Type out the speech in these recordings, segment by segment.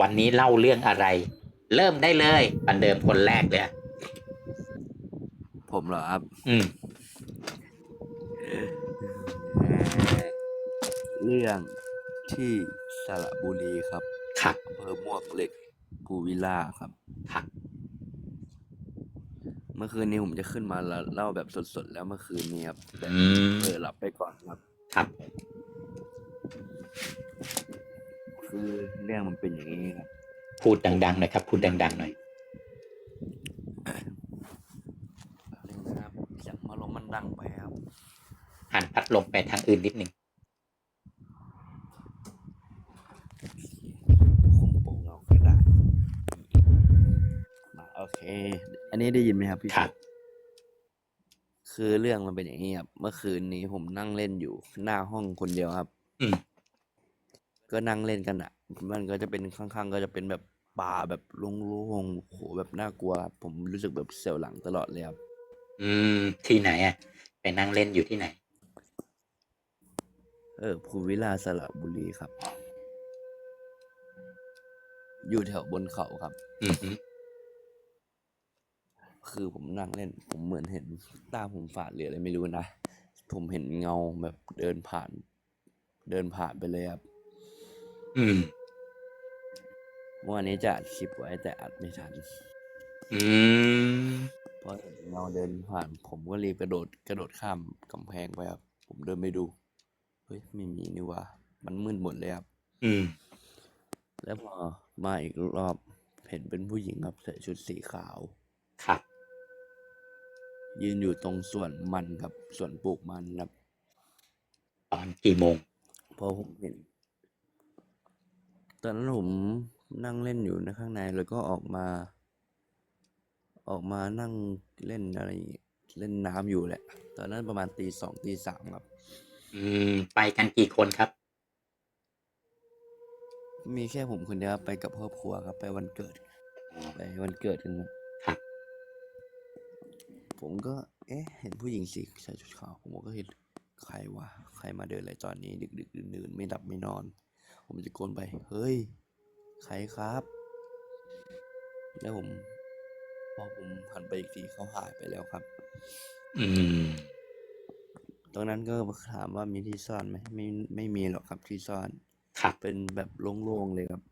วันนี้เล่าเรื่องอะไร เริ่มได้เลยปันเดิมคนแรกเลยอะผมเหรอครับ อืมเรื่องที่สระบุรีครับครับอำเภอมวกเหล็กภูวิลล่าครับครับเมื่อคืนนี้ผมจะขึ้นมาแล้วเล่าแบบสดๆแล้วเมื่อคืนนี้ครับแต่อืมเออหลับไปก่อนครับ ครับ เรื่องมันเป็นอย่างนี้ครับ พูดดังๆหน่อยครับ พูดดังๆหน่อยเรื่องนะครับเสียงมาลมมันดังไปครับ หันพัดลมไปทางอื่นนิดหนึ่งคุมโปงเอากระดาษมาโอเค อันนี้ได้ยินไหมครับพี่ครับคือเรื่องมันเป็นอย่างนี้ครับ เมื่อคืนนี้ผมนั่งเล่นอยู่หน้าห้องคนเดียวครับ อืม ก็นั่งเล่นกันอะ มันก็จะเป็นข้างๆ ก็จะเป็นแบบป่าแบบโล่งๆโหแบบน่ากลัวครับผมรู้สึกแบบเสียวหลังตลอดเลยครับ อืม ที่ไหนอะ ไปนั่งเล่นอยู่ที่ไหน เออภูวิลาสระบุรีครับ อยู่แถวบนเขาครับ อืมฮึคือผมนั่งเล่น ผมเหมือนเห็นตาผมฝาดหรืออะไรไม่รู้นะ ผมเห็นเงาแบบเดินผ่าน เดินผ่านไปเลยครับ อืม เมื่อวานนี้จะอัดคลิปไว้แต่อัดไม่ทัน อืม เพราะเห็นเงาเดินผ่านผมก็รีบกระโดดกระโดดข้ามกำแพงไปครับ ผมเดินไปดู เฮ้ยไม่มีนี่หว่า มันมืดหมดเลยครับ อืม แล้วพอมาอีกรอบเห็นเป็นผู้หญิงครับใส่ชุดสีขาว ครับ ยืนอยู่ตรงส่วนมันครับส่วนปลูกมันครับ ตอนกี่โมง พอผมเห็น ตอนนั้นผมนั่งเล่นอยู่ในข้างในแล้วก็ออกมา ออกมานั่งเล่นอะไรอย่างงี้เล่นน้ำอยู่แหละ ตอนนั้นประมาณตีสองตีสามครับ อืม ไปกันกี่คนครับ มีแค่ผมคนเดียวครับไปกับครอบครัวครับ ไปวันเกิด ไปวันเกิดกันครับ ครับ ผมก็ เอ๊ะ เห็นผู้หญิงสีใส่ชุดขาวผมก็เห็นใครวะใครมาเดินอะไรตอนนี้ ดึกดึกดื่นดื่นไม่หลับไม่นอน ผมจะโกนไป เฮ้ย ใครครับ แล้วผม พอผมหันไปอีกทีเขาหายไปแล้วครับ อืมตรงนั้นก็ถามว่ามีที่ซ่อนไหมไม่ไม่มีหรอกครับที่ซ่อน ครับเป็นแบบโล่งๆเลยครับ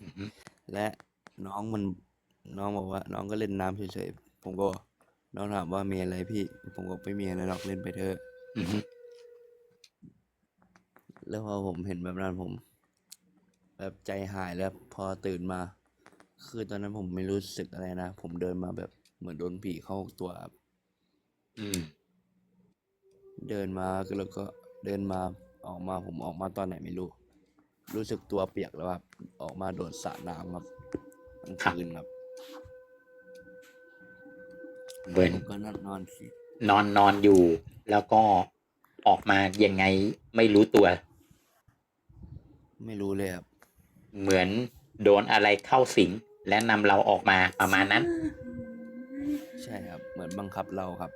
อืมฮึและน้องมันน้องบอกว่า น้องก็เล่นน้ำเฉยๆผมก็ น้องถามว่ามีอะไรพี่ ผมก็ไม่มีอะไรหรอกเล่นไปเถอะอืมฮึ แล้วพอผมเห็นแบบนั้นผม แบบใจหายแล้วพอตื่นมา คือตอนนั้นผมไม่รู้สึกอะไรนะ ผมเดินมาแบบเหมือนโดนผีเข้าตัวครับอืม เดินมาแล้วก็เดินมาออกมาผมออกมาตอนไหนไม่รู้ รู้สึกตัวเปียกแล้วครับออกมาโดดสระน้ำครับกลางคืนครับเหมือนผมก็นอนนอนคิด นอนนอนอยู่ แล้วก็ออกมายังไงไม่รู้ตัว ไม่รู้เลยครับ เหมือนโดนอะไรเข้าสิง และนำเราออกมาประมาณนั้น ใช่ครับ เหมือนบังคับเราครับ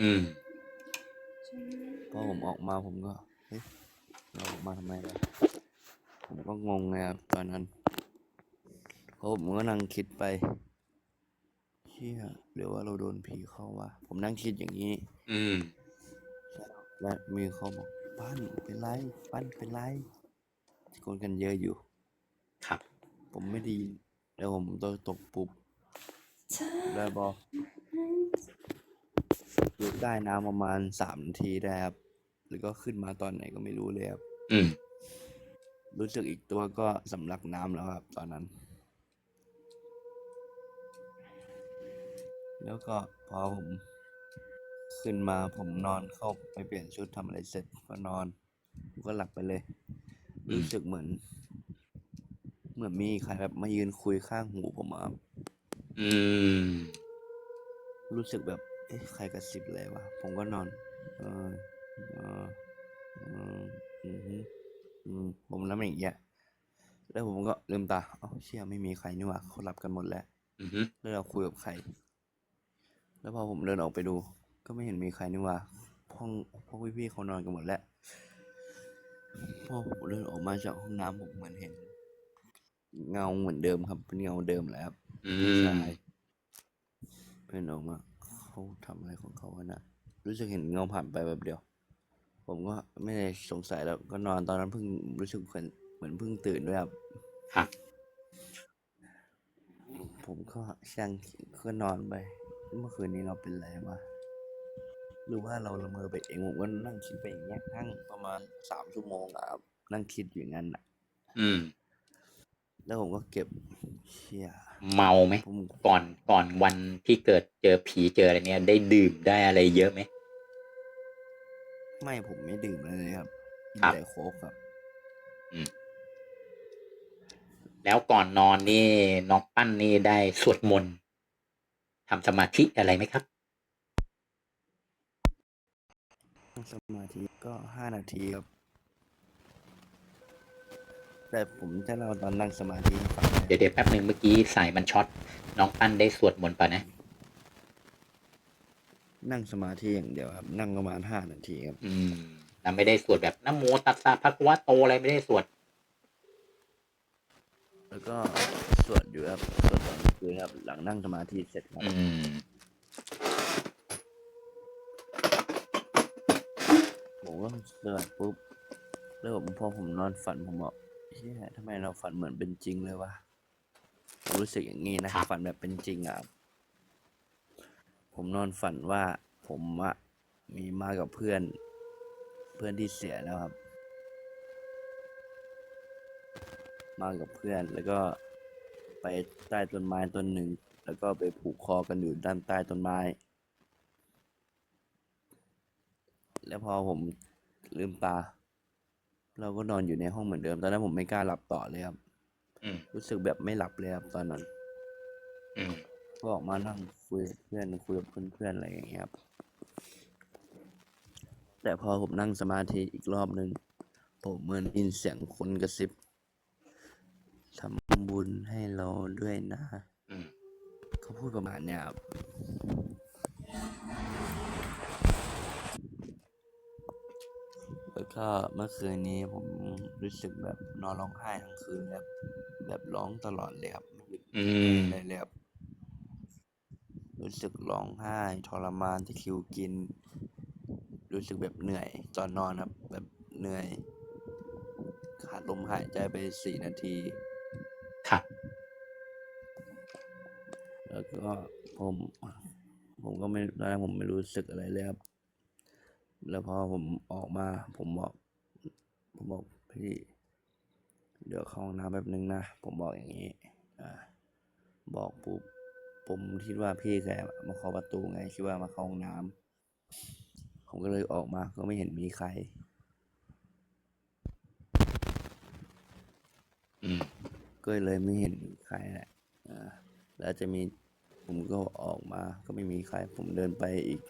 อืมพอผมออกมาผมก็เฮ้ยเราออกมาทำไมล่ะผมก็งงไงครับตอนนั้นเพราะผมก็นั่งคิดไปเชี่ยหรือว่าเราโดนผีเข้าวะผมนั่งคิดอย่างนี้ อืม และมีเขาบอกปั้นเป็นไร ปั้นเป็นไร ตะโกนกันเยอะอยู่ ครับ ผมไม่ไดีแล้วผมตัวตกปุ๊บแล้วบอกอยู่ใต้น้ำประมาณสามนาทีได้ครับ แล้วก็ขึ้นมาตอนไหนก็ไม่รู้เลยครับอืมรู้สึกอีกตัวก็สำลักน้ำแล้วครับ ตอนนั้น แล้วก็พอผม ขึ้นมาผมนอนเข้าไปเปลี่ยนชุดทำอะไรเสร็จก็นอนผมก็หลับไปเลยอืม รู้สึกเหมือน เหมือนมีใครแบบมายืนคุยข้างหูผมอะครับอืม รู้สึกแบบเอ๊ะใครกระซิบอะไรวะ ผมก็นอน เออเอออืมอืมฮึอืมผมน้ำอย่างเงี้ย แล้วผมก็ลืมตาเอ้าเชี่ยไม่มีใครนี่หว่าเขาหลับกันหมดแล้ว อืมฮึแล้วเราคุยกับใคร แล้วพอผมเดินออกไปดู ก็ไม่เห็นมีใครนี่หว่าห้องพวกพี่ๆเขานอนกันหมดแล้ว พอผมเดินออกมาจากห้องน้ำผมเหมือนเห็น เงาเหมือนเดิมครับเป็นเงาเดิมแหล้วครับอืใช่มเพื่อนออกมาเขาทำอะไรของเขาวะนะรู้สึกเห็นเงาผ่านไปแบบเดียว ผมก็ไม่ได้สงสัยแล้วก็นอนตอนนั้นเพิ่งรู้สึกเหมือนเหมือนเพิ่งตื่นด้วยครับครับผมก็ช่างก็นอนไป เมื่อคืนนี้เราเป็นอะไรวะห รือว่าเราละเมอไปเองผมก็นั่งคิดไปอย่างเงี้ยทั้งประมาณสามชั่วโมงอะครับนั่งคิดอย่างนั้นอะอืม แล้วผมก็เก็บเชี่ยเมาไหมผมก่อนก่อนวันที่เกิดเจอผีเจออะไรเนี่ย ได้ดื่มได้อะไรเยอะไหม ไม่ผมไม่ดื่มอะไรเลยครับกินครับ แต่โค้กครับ แล้วก่อนนอนนี่น้องปั้นนี่ได้สวดมนต์ทำสมาธิอะไรไหมครับ นั่ งสมาธิก็ห้านาทีครับ แต่ผมจะเล่าตอนนั่งสมาธิให้ฟังนะเดี๋ยวเดี๋ยวแป๊บหนึ่งเมื่อกี้สายมันช็อต น้องปั้นได้สวดมนต์ป่ะนะ นั่งสมาธิอย่างเดียวครับ นั่งประมาณห้านาทีครับ อืมเราไม่ได้สวดแบบนะโมตัสสะภะคะวะโตอะไรไม่ได้สวด แล้วก็สวดอยู่ครับสวดตอนกลางคืนครับ หลังนั่งสมาธิเสร็จครับ อืม ผมก็สวดปุ๊บแล้วผมพอผมนอนฝันผมบอกเฮ้ยทำไมเราฝันเหมือนเป็นจริงเลยวะผมรู้สึกอย่างนี้นะครับฝันแบบเป็นจริงอะผมนอนฝันว่าผมอะมีมากับเพื่อน เพื่อนที่เสียแล้วครับ มากับเพื่อนแล้วก็ไปใต้ต้นไม้ต้นหนึ่งแล้วก็ไปผูกคอกันอยู่ด้านใต้ต้นไม้ แล้วพอผม ลืมตา เราก็นอนอยู่ในห้องเหมือนเดิม ตอนนั้นผมไม่กล้าหลับต่อเลยครับอืมรู้สึกแบบไม่หลับเลยครับตอนนั้นอืมก็ออกมานั่งคุยกับเพื่อนคุยกับเพื่อนๆอะไรอย่างเงี้ยครับ แต่พอผมนั่งสมาธิอีกรอบหนึ่งผมเหมือนได้ยินเสียงคนกระซิบทำบุญให้เราด้วยนะอืมเขาพูดประมาณเนี้ยครับ แล้วก็เมื่อคืนนี้ผมรู้สึกแบบนอนร้องไห้ทั้งคืนเลยครับแบบร้องตลอดเลยครับไม่หยุดอืม เลยเลยครับรู้สึกร้องไห้ทรมานที่คิวกิน รู้สึกแบบเหนื่อยตอนนอนครับ แบบเหนื่อย ขาดลมหายใจไปสี่นาที ครับ แล้วก็ผม ผมก็ไม่ตอนแรกผมไม่รู้สึกอะไรเลยครับ แล้วพอผมออกมา ผมบอก ผมบอกพี่ เดี๋ยวเข้าห้องน้ำแป๊บนึงนะ ผมบอกอย่างนี้ อ่า บอกปุ๊บ ผมคิดว่าพี่แกมาเคาะประตูไง คิดว่ามาเข้าห้องน้ำ ผมก็เลยออกมา ก็ไม่เห็นมีใคร อืม ก็เลยไม่เห็นมีใครแหละ อ่า แล้วจะมี ผมก็ออกมา ก็ไม่มีใคร ผมเดินไปอีก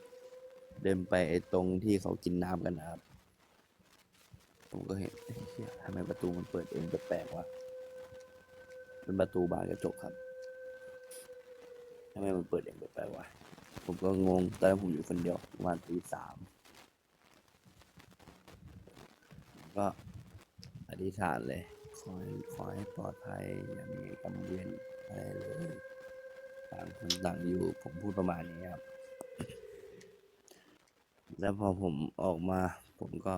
เดินไปไอ้ตรงที่เขากินน้ำกันนะครับ ผมก็เห็นเอ๊ะเหี้ยทำไมประตูมันเปิดเองแปลกๆวะเป็นประตูบานกระจกครับทำไมมันเปิดเองแปลกๆวะผมก็งงตอนนั้นผมอยู่คนเดียวประมาณตีสามก็อธิษฐานเลย ขอให้ขอให้ปลอดภัยอย่ามีกรรมเวรอะไรเลย ต่างคนต่างอยู่ผมพูดประมาณนี้ครับ แล้วพอผมออกมา ผมก็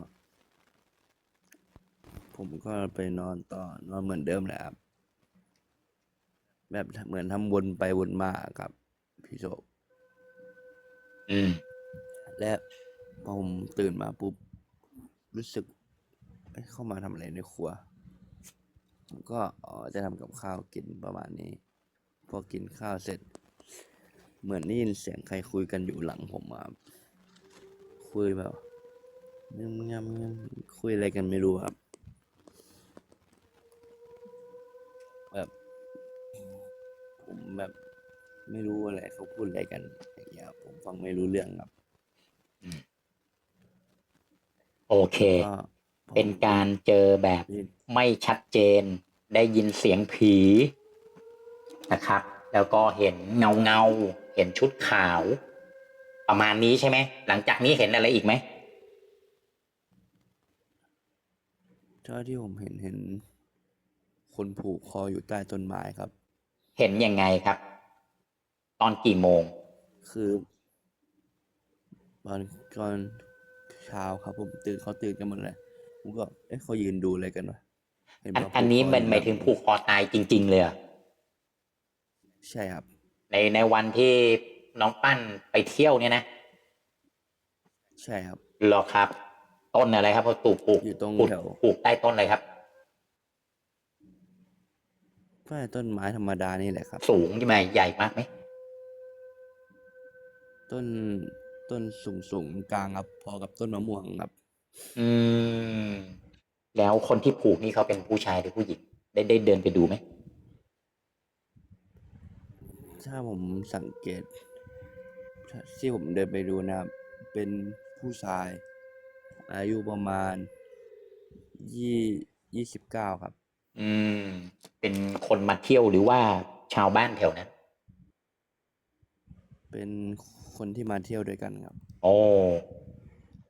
ผมก็ไปนอนต่อนอนเหมือนเดิมแหละครับ แบบเหมือนทำวนไปวนมาครับ พี่โชคอืมและพอผมตื่นมาปุ๊บ รู้สึกเอ๊ะเข้ามาทำอะไรในครัวผมก็อ๋อจะทำกับข้าวกินประมาณนี้ พอกินข้าวเสร็จ เหมือนได้ยินเสียงใครคุยกันอยู่หลังผมอะครับ คุยแบบงึมงำงึมคุยอะไรกันไม่รู้ครับ แบบผมแบบไม่รู้อะไรเขาพูดอะไรกันอย่างเงี้ยครับผมฟังไม่รู้เรื่องครับโอเค ก็พอเป็นการเจอแบบได้ยินไม่ชัดเจน ได้ยินเสียงผีนะครับ แล้วก็เห็นเงาเงาๆเห็นชุดขาว ประมาณนี้ใช่ไหม หลังจากนี้เห็นอะไรอีกไหมเท่าที่ผมเห็นเห็น คนผูกคออยู่ใต้ต้นไม้ครับ เห็นยังไงครับ ตอนกี่โมง คือตอนตอนเช้าครับผมตื่นเขาตื่นกันหมดเลยผมก็เอ๊ะเขายืนดูอะไรกันวะเห็อันว่าอันนี้ผูกคมันยู่หมายถึงผูกคอตายจริง ๆ เลยเหรอ ใช่ครับ ในในวันที่ น้องปั้นไปเที่ยวเนี่ยนะ ใช่ครับเหรอครับ ต้นอะไรครับเขาปลูกปลูกอยู่ตรงปลูกแถวปลูกใต้ต้นอะไรครับใต้ต้นไม้ธรรมดานี่แหละครับ สูงใช่ไหมใหญ่มากไหมต้นต้นสูงสูงกลางครับ พอกับต้นมะม่วงครับ อืม แล้วคนที่ผูกนี่เขาเป็นผู้ชายหรือผู้หญิง ได้ได้เดินไปดูไหมถ้าผมสังเกต ที่ผมเดินไปดูนะครับ เป็นผู้ชาย อายุประมาณยี่ยี่สิบเก้าครับ อืม เป็นคนมาเที่ยวหรือว่าชาวบ้านแถวนั้น เป็นคนที่มาเที่ยวด้วยกันครับ โอ้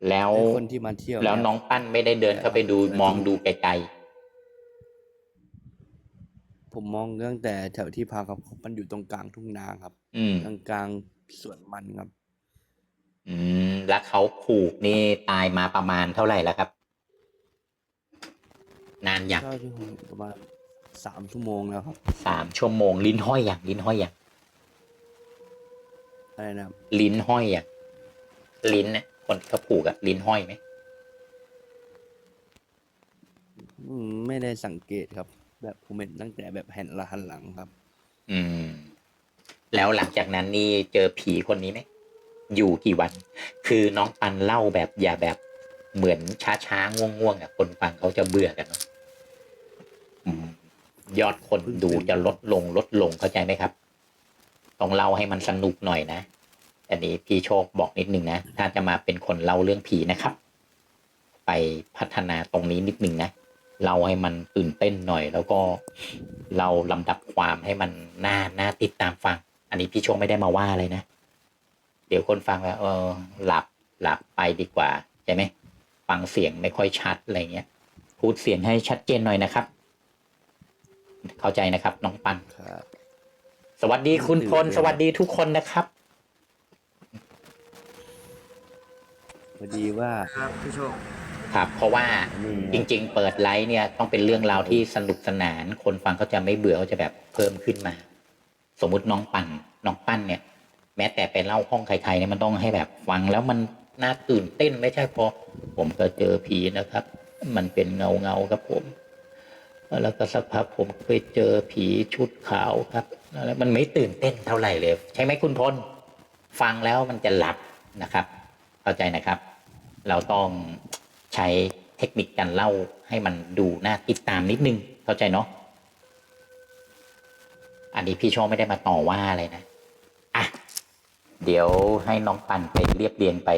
แล้วไอ้คนที่มาเที่ยว แล้วเยน้องปั้นไม่ได้เดินเข้าไปดูแต่มองดูไกลผมมองตั้งแต่แถวที่พักครับมันอยู่ตรงกลางทุ่งนาครับๆอืมกลางกลางๆ สวนมันครับ อืม แล้วเขาผูกนี่ตายมาประมาณเท่าไหร่แล้วครับ นานอย่างเท่าที่ผมเห็นประมาณสามชั่วโมงแล้วครับ สามชั่วโมง ลิ้นห้อยอย่าง ลิ้นห้อยอย่างอะไรนะครับลิ้นห้อยอย่างลิ้นเนี่ยคนที่เขาผูกอะลิ้นห้อยไหมอืมไม่ได้สังเกตครับ แบบผมเห็นตั้งแต่แบบแผ่นละหันหลังครับ อืม แล้วหลังจากนั้นนี่เจอผีคนนี้ไหมอยู่กี่วัน คือน้องปันเล่าแบบอย่าแบบเหมือนช้าช้าๆง่วงง่วงๆอะคนฟังเขาจะเบื่อกันเนอะอืมยอดคนดูจะลดลงลดลงเข้าใจไหมครับ ต้องเล่าให้มันสนุกหน่อยนะอันนี้พี่โชคบอกนิดนึงนะ ถ้าจะมาเป็นคนเล่าเรื่องผีนะครับ ไปพัฒนาตรงนี้นิดนึงนะเล่าให้มันตื่นเต้นหน่อย แล้วก็เราลำดับความให้มันน่าน่าติดตามฟัง อันนี้พี่โชคไม่ได้มาว่าเลยนะ เดี๋ยวคนฟังแล้วเออหลับหลับไปดีกว่าใช่ไหมฟังเสียงไม่ค่อยชัดอะไรเงี้ย พูดเสียงให้ชัดเจนหน่อยนะครับ เข้าใจนะครับ น้องปันครับสวัสดีคุณพลตื่นเต้นสวัสดีทุกคนนะครับพอดีว่าครับพี่โชคครับ เพราะว่านี่จริง ๆ เปิดไลฟ์เนี่ยต้องเป็นเรื่องราวที่สนุกสนาน คนฟังเขาจะไม่เบื่อเขาจะแบบเพิ่มขึ้นมา สมมุติน้องปั่นน้องปั้นเนี่ย แม้แต่ไปเล่าห้องใครๆเนี่ยมันต้องให้แบบฟังแล้วมันน่าตื่นเต้นไม่ใช่พอผมก็เจอผีนะครับ มันเป็นเงาเงาครับผมแล้วก็สักพักผมไปเจอผีชุดขาวครับแล้วมันไม่ตื่นเต้นเท่าไหร่เลย ใช่ไหมคุณพลฟังแล้วมันจะหลับนะครับ เข้าใจนะครับ เราต้องใช้เทคนิคการเล่าให้มันดูน่าติดตามนิดนึงเข้าใจเนาะ อันนี้พี่โชคไม่ได้มาต่อว่าอะไรนะ อะ เดี๋ยวให้น้องปันไปเรียบเรียงไป